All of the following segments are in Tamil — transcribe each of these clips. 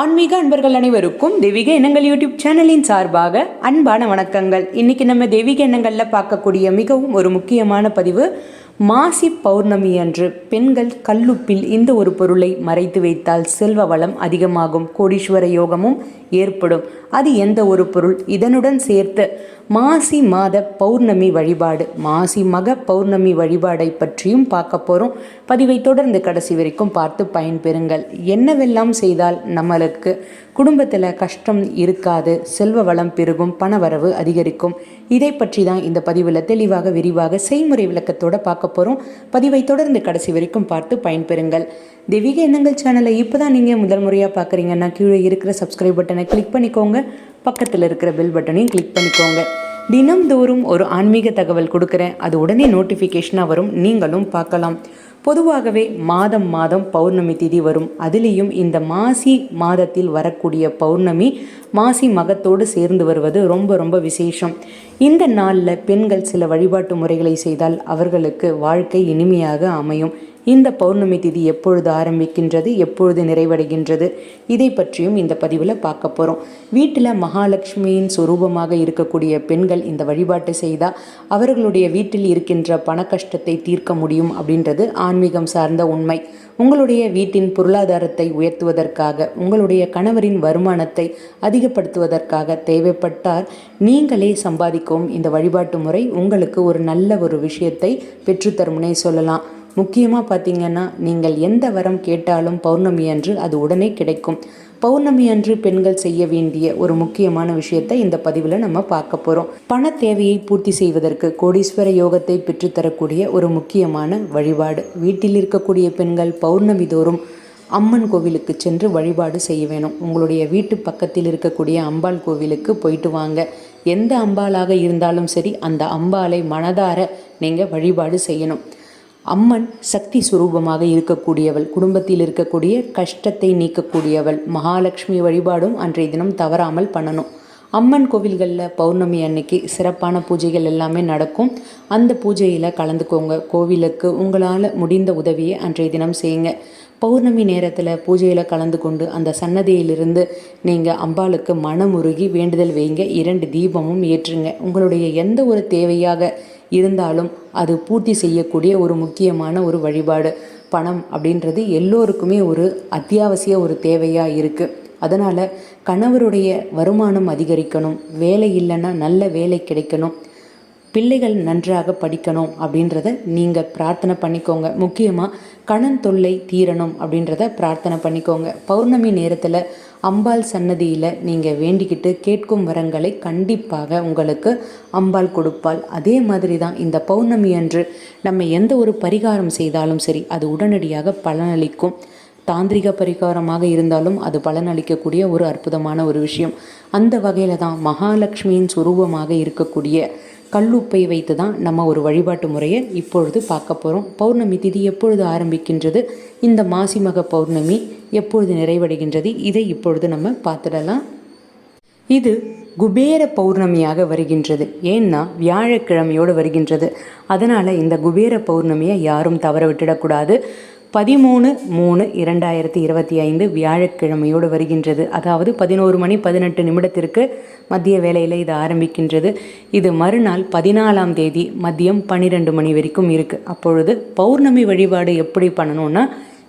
ஆன்மீக அன்பர்கள் அனைவருக்கும் தெய்வீக எண்ணங்கள் யூடியூப் சேனலின் சார்பாக அன்பான வணக்கங்கள். இன்னைக்கு நம்ம தெய்வீக எண்ணங்களில் பார்க்கக்கூடிய மிகவும் ஒரு முக்கியமான பதிவு மாசி பௌர்ணமி அன்று பெண்கள் கல்லுப்பில் இந்த ஒரு பொருளை மறைத்து வைத்தால் செல்வ வளம் அதிகமாகும் கோடீஸ்வர யோகமும் ஏற்படும். அது எந்த ஒரு பொருள்? இதனுடன் சேர்த்து மாசி மாத பௌர்ணமி வழிபாடு. மாசி மக பௌர்ணமி வழிபாடை பற்றியும் பார்க்க போகிறோம் பதிவை தொடர்ந்து கடைசி வரைக்கும் பார்த்து பயன்பெறுங்கள். என்னவெல்லாம் செய்தால் நம்மளுக்கு குடும்பத்தில் கஷ்டம் இருக்காது செல்வ வளம் பெருகும் பணவரவு அதிகரிக்கும். இதை பற்றி தான் இந்த பதிவில் தெளிவாக விரிவாக செய்முறை விளக்கத்தோடு பார்க்க போகிறோம் பதிவை தொடர்ந்து கடைசி வரைக்கும் பார்த்து பயன்பெறுங்கள். தெய்வீக எண்ணங்கள் சேனலை இப்போ தான் நீங்கள் முதல் முறையாக பார்க்குறீங்கன்னா கீழே இருக்கிற சப்ஸ்கிரைப் பட்டனை கிளிக் பண்ணிக்கோங்க. பக்கத்தில் இருக்கிற பெல் பட்டனையும் கிளிக் பண்ணிக்கோங்க. தினம்தோறும் ஒரு ஆன்மீக தகவல் கொடுக்குறேன். அது உடனே நோட்டிஃபிகேஷனாக வரும். நீங்களும் பார்க்கலாம். பொதுவாகவே மாதம் மாதம் பௌர்ணமி திதி வரும். அதுலேயும் இந்த மாசி மாதத்தில் வரக்கூடிய பௌர்ணமி மாசி மகத்தோடு சேர்ந்து வருவது ரொம்ப ரொம்ப விசேஷம். இந்த நாளில் பெண்கள் சில வழிபாட்டு முறைகளை செய்தால் அவர்களுக்கு வாழ்க்கை இனிமையாக அமையும். இந்த பௌர்ணமி திதி எப்பொழுது ஆரம்பிக்கின்றது எப்பொழுது நிறைவடைகின்றது இதை பற்றியும் இந்த பதிவில் பார்க்க போகிறோம் வீட்டில் மகாலட்சுமியின் சுரூபமாக இருக்கக்கூடிய பெண்கள் இந்த வழிபாட்டை செய்தால் அவர்களுடைய வீட்டில் இருக்கின்ற பண கஷ்டத்தை தீர்க்க முடியும் அப்படின்றது ஆன்மீகம் சார்ந்த உண்மை. உங்களுடைய வீட்டின் பொருளாதாரத்தை உயர்த்துவதற்காக உங்களுடைய கணவரின் வருமானத்தை அதிகப்படுத்துவதற்காக தேவைப்பட்டால் நீங்களே சம்பாதிக்கவும் இந்த வழிபாட்டு முறை உங்களுக்கு ஒரு நல்ல ஒரு விஷயத்தை பெற்றுத்தரும்னே சொல்லலாம். முக்கியமாக பார்த்தீங்கன்னா நீங்கள் எந்த வரம் கேட்டாலும் பௌர்ணமி அன்று அது உடனே கிடைக்கும். பௌர்ணமி அன்று பெண்கள் செய்ய வேண்டிய ஒரு முக்கியமான விஷயத்தை இந்த பதிவில் நம்ம பார்க்க போகிறோம் பண தேவையை பூர்த்தி செய்வதற்கு கோடீஸ்வர யோகத்தை பெற்றுத்தரக்கூடிய ஒரு முக்கியமான வழிபாடு. வீட்டில் இருக்கக்கூடிய பெண்கள் பௌர்ணமி தோறும் அம்மன் கோவிலுக்கு சென்று வழிபாடு செய்ய வேணும். உங்களுடைய வீட்டு பக்கத்தில் இருக்கக்கூடிய அம்பாள் கோவிலுக்கு போயிட்டு வாங்க. எந்த அம்பாளாக இருந்தாலும் சரி அந்த அம்பாளை மனதார நீங்கள் வழிபாடு செய்யணும். அம்மன் சக்தி சுரூபமாக இருக்கக்கூடியவள் குடும்பத்தில் இருக்கக்கூடிய கஷ்டத்தை நீக்கக்கூடியவள் மகாலட்சுமி வழிபாடும் அன்றைய தினம் தவறாமல் பண்ணணும். அம்மன் கோவில்களில் பௌர்ணமி அன்னைக்கு சிறப்பான பூஜைகள் எல்லாமே நடக்கும். அந்த பூஜையில் கலந்துக்கோங்க. கோவிலுக்கு உங்களால் முடிந்த உதவியை அன்றைய தினம் செய்யுங்க. பௌர்ணமி நேரத்தில் பூஜையில் கலந்து கொண்டு அந்த சன்னதியிலிருந்து நீங்கள் அம்பாளுக்கு மனமுருகி வேண்டுதல் வைங்க. இரண்டு தீபமும் ஏற்றுங்க. உங்களுடைய எந்த ஒரு தேவையாக இருந்தாலும் அது பூர்த்தி செய்யக்கூடிய ஒரு முக்கியமான ஒரு வழிபாடு. பணம் அப்படின்றது எல்லோருக்குமே ஒரு அத்தியாவசிய ஒரு தேவையாக இருக்குது அதனால் கணவருடைய வருமானம் அதிகரிக்கணும் வேலை இல்லைன்னா நல்ல வேலை கிடைக்கணும் பிள்ளைகள் நன்றாக படிக்கணும் அப்படின்றத நீங்கள் பிரார்த்தனை பண்ணிக்கோங்க. முக்கியமாக கணன் தொல்லை தீரணும் அப்படின்றத பிரார்த்தனை பண்ணிக்கோங்க. பௌர்ணமி நேரத்தில் அம்பாள் சன்னதியில் நீங்கள் வேண்டிக்கிட்டு கேட்கும் வரங்களை கண்டிப்பாக உங்களுக்கு அம்பாள் கொடுப்பாள். அதே மாதிரி தான் இந்த பௌர்ணமி அன்று நம்ம எந்த ஒரு பரிகாரம் செய்தாலும் சரி அது உடனடியாக பலனளிக்கும். தாந்திரிக பரிகாரமாக இருந்தாலும் அது பலனளிக்கக்கூடிய ஒரு அற்புதமான ஒரு விஷயம். அந்த வகையில் தான் மகாலட்சுமியின் சுரூபமாக இருக்கக்கூடிய கல்லுப்பை வைத்து தான் நம்ம ஒரு வழிபாட்டு முறையை இப்பொழுது பார்க்க போகிறோம் பௌர்ணமி திதி எப்பொழுது ஆரம்பிக்கின்றது? இந்த மாசிமக பௌர்ணமி எப்பொழுது நிறைவடைகின்றது? இதை இப்பொழுது நம்ம பார்த்துடலாம். இது குபேர பௌர்ணமியாக வருகின்றது. ஏன்னா வியாழக்கிழமையோடு வருகின்றது. அதனால் இந்த குபேர பௌர்ணமியை யாரும் தவற விட்டுடக்கூடாது. பதிமூணு மூணு இரண்டாயிரத்தி இருபத்தி ஐந்து வியாழக்கிழமையோடு வருகின்றது. அதாவது பதினோரு மணி பதினெட்டு நிமிடத்திற்கு மதிய வேலையில் இது ஆரம்பிக்கின்றது. இது மறுநாள் பதினாலாம் தேதி மதியம் பன்னிரெண்டு மணி வரைக்கும் இருக்குது அப்பொழுது பௌர்ணமி வழிபாடு எப்படி பண்ணணும்னா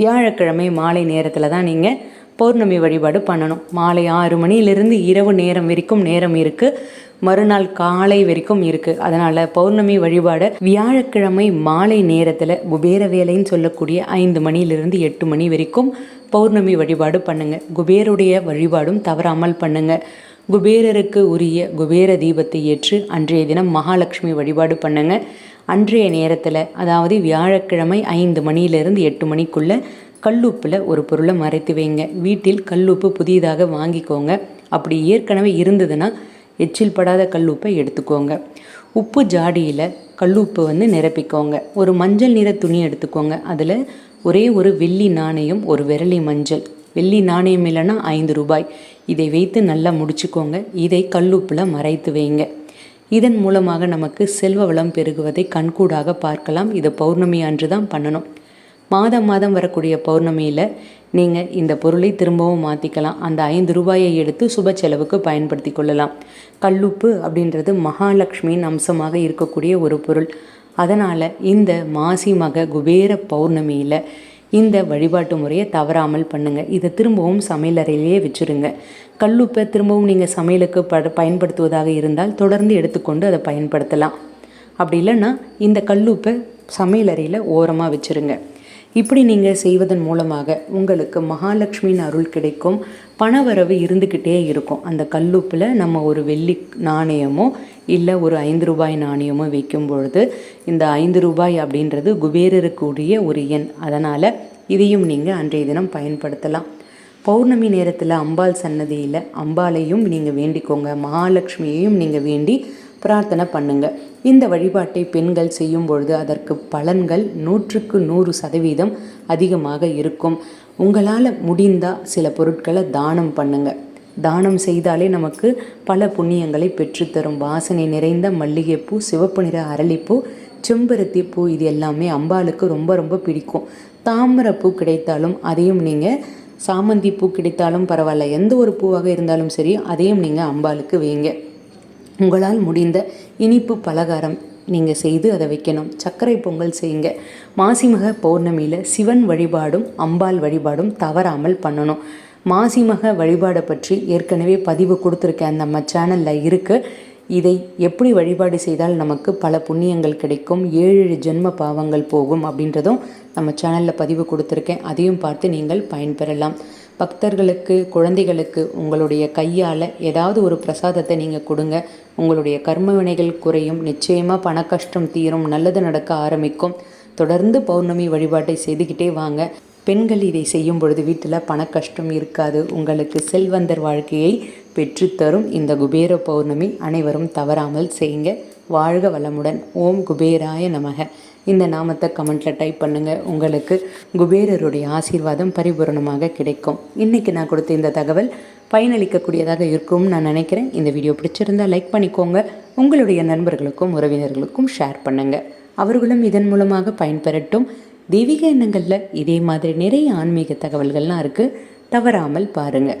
வியாழக்கிழமை மாலை நேரத்தில் தான் நீங்கள் பௌர்ணமி வழிபாடு பண்ணணும். மாலை ஆறு மணியிலிருந்து இரவு நேரம் வரைக்கும் நேரம் இருக்குது மறுநாள் காலை வரைக்கும் இருக்குது அதனால் பௌர்ணமி வழிபாடை வியாழக்கிழமை மாலை நேரத்தில் குபேர வேலைன்னு சொல்லக்கூடிய ஐந்து மணியிலிருந்து எட்டு மணி வரைக்கும் பௌர்ணமி வழிபாடு பண்ணுங்கள் குபேருடைய வழிபாடும் தவறாமல் பண்ணுங்கள் குபேரருக்கு உரிய குபேர தீபத்தை ஏற்று அன்றைய தினம் மகாலட்சுமி வழிபாடு பண்ணுங்க. அன்றைய நேரத்தில் அதாவது வியாழக்கிழமை ஐந்து மணியிலிருந்து எட்டு மணிக்குள்ளே கல்லுப்பில் ஒரு பொருளை மறைத்து வைங்க. வீட்டில் கல்லுப்பு புதிதாக வாங்கிக்கோங்க. அப்படி ஏற்கனவே இருந்ததுன்னா எச்சில் படாத கல்லுப்பை எடுத்துக்கோங்க. உப்பு ஜாடியில் கல்லுப்பு வந்து நிரப்பிக்கோங்க. ஒரு மஞ்சள் நிற துணி எடுத்துக்கோங்க. அதில் ஒரே ஒரு வெள்ளி நாணயம் ஒரு விரலி மஞ்சள். வெள்ளி நாணயம் இல்லைன்னா ஐந்து ரூபாய். இதை வைத்து நல்லா முடிச்சுக்கோங்க. இதை கல்லுப்பில் மறைத்து வைங்க. இதன் மூலமாக நமக்கு செல்வ வளம் பெருகுவதை கண்கூடாக பார்க்கலாம். இதை பௌர்ணமி அன்று தான் பண்ணணும். மாதம் மாதம் வரக்கூடிய பௌர்ணமியில் நீங்கள் இந்த பொருளை திரும்பவும் மாற்றிக்கலாம் அந்த ஐந்து ரூபாயை எடுத்து சுப செலவுக்கு பயன்படுத்தி கொள்ளலாம். கல்லுப்பு அப்படின்றது மகாலட்சுமியின் அம்சமாக இருக்கக்கூடிய ஒரு பொருள். அதனால் இந்த மாசி மக குபேர பௌர்ணமியில் இந்த வழிபாட்டு முறையை தவறாமல் பண்ணுங்கள் இதை திரும்பவும் சமையலறையிலேயே வச்சுருங்க. கல்லுப்பை திரும்பவும் நீங்கள் சமையலுக்கு ப பயன்படுத்துவதாக இருந்தால் தொடர்ந்து எடுத்துக்கொண்டு அதை பயன்படுத்தலாம். அப்படி இல்லைன்னா இந்த கல்லுப்பை சமையலறையில் ஓரமாக வச்சுருங்க. இப்படி நீங்கள் செய்வதன் மூலமாக உங்களுக்கு மகாலட்சுமியின் அருள் கிடைக்கும். பணவரவு இருந்துக்கிட்டே இருக்கும். அந்த கல்லுப்பில் நம்ம ஒரு வெள்ளி நாணயமோ இல்லை ஒரு ஐந்து ரூபாய் நாணயமோ வைக்கும் பொழுது இந்த ஐந்து ரூபாய் அப்படின்றது குபேரருக்குரிய ஒரு எண். அதனால் இதையும் நீங்கள் அன்றைய தினம் பயன்படுத்தலாம். பௌர்ணமி நேரத்தில் அம்பாள் சன்னதியில் அம்பாளையும் நீங்கள் வேண்டிக்கோங்க. மகாலட்சுமியையும் நீங்கள் வேண்டி பிரார்த்தனை பண்ணுங்க. இந்த வழிபாட்டை பெண்கள் செய்யும் பொழுது அதற்கு பலன்கள் நூற்றுக்கு நூறு சதவீதம் அதிகமாக இருக்கும். உங்களால் முடிந்தால் சில பொருட்களை தானம் பண்ணுங்க. தானம் செய்தாலே நமக்கு பல புண்ணியங்களை பெற்றுத்தரும். வாசனை நிறைந்த மல்லிகைப்பூ சிவப்பு நிற அரளிப்பூ செம்பருத்தி பூ இது எல்லாமே அம்பாளுக்கு ரொம்ப ரொம்ப பிடிக்கும். தாமரை பூ கிடைத்தாலும் அதையும் நீங்கள் சாமந்தி பூ கிடைத்தாலும் பரவாயில்ல. எந்த ஒரு பூவாக இருந்தாலும் சரி அதையும் நீங்கள் அம்பாளுக்கு வைங்க. உங்களால் முடிந்த இனிப்பு பலகாரம் நீங்கள் செய்து அதை வைக்கணும். சர்க்கரை பொங்கல் செய்யுங்க. மாசிமக பௌர்ணமியில் சிவன் வழிபாடும் அம்பாள் வழிபாடும் தவறாமல் பண்ணணும். மாசிமக வழிபாடை பற்றி ஏற்கனவே பதிவு கொடுத்துருக்கேன். நம்ம சேனலில் இருக்குது இதை எப்படி வழிபாடு செய்தால் நமக்கு பல புண்ணியங்கள் கிடைக்கும்? ஏழு ஏழு ஜென்ம பாவங்கள் போகும் அப்படின்றதும் நம்ம சேனலில் பதிவு கொடுத்துருக்கேன். அதையும் பார்த்து நீங்கள் பயன்பெறலாம். பக்தர்களுக்கு குழந்தைகளுக்கு உங்களுடைய கையால் ஏதாவது ஒரு பிரசாதத்தை நீங்கள் கொடுங்க. உங்களுடைய கர்ம வினைகள் குறையும். நிச்சயமாக பண கஷ்டம் தீரும். நல்லது நடக்க ஆரம்பிக்கும். தொடர்ந்து பௌர்ணமி வழிபாட்டை செய்துக்கிட்டே வாங்க. பெண்கள் இதை செய்யும் பொழுது வீட்டில் பண கஷ்டம் இருக்காது. உங்களுக்கு செல்வந்தர் வாழ்க்கையை பெற்றுத்தரும். இந்த குபேர பௌர்ணமி அனைவரும் தவறாமல் செய்யுங்க. வாழ்க வளமுடன். ஓம் குபேராய நமக. இந்த நாமத்தை கமெண்ட்டில் டைப் பண்ணுங்கள் உங்களுக்கு குபேரருடைய ஆசீர்வாதம் பரிபூரணமாக கிடைக்கும். இன்றைக்கி நான் கொடுத்த இந்த தகவல் பயனளிக்கக்கூடியதாக இருக்கும்னு நான் நினைக்கிறேன். இந்த வீடியோ பிடிச்சிருந்தால் லைக் பண்ணிக்கோங்க. உங்களுடைய நண்பர்களுக்கும் உறவினர்களுக்கும் ஷேர் பண்ணுங்கள் அவர்களும் இதன் மூலமாக பயன்பெறட்டும். தெய்வீக எண்ணங்களில் இதே மாதிரி நிறைய ஆன்மீக தகவல்கள்லாம் இருக்குது தவறாமல் பாருங்கள்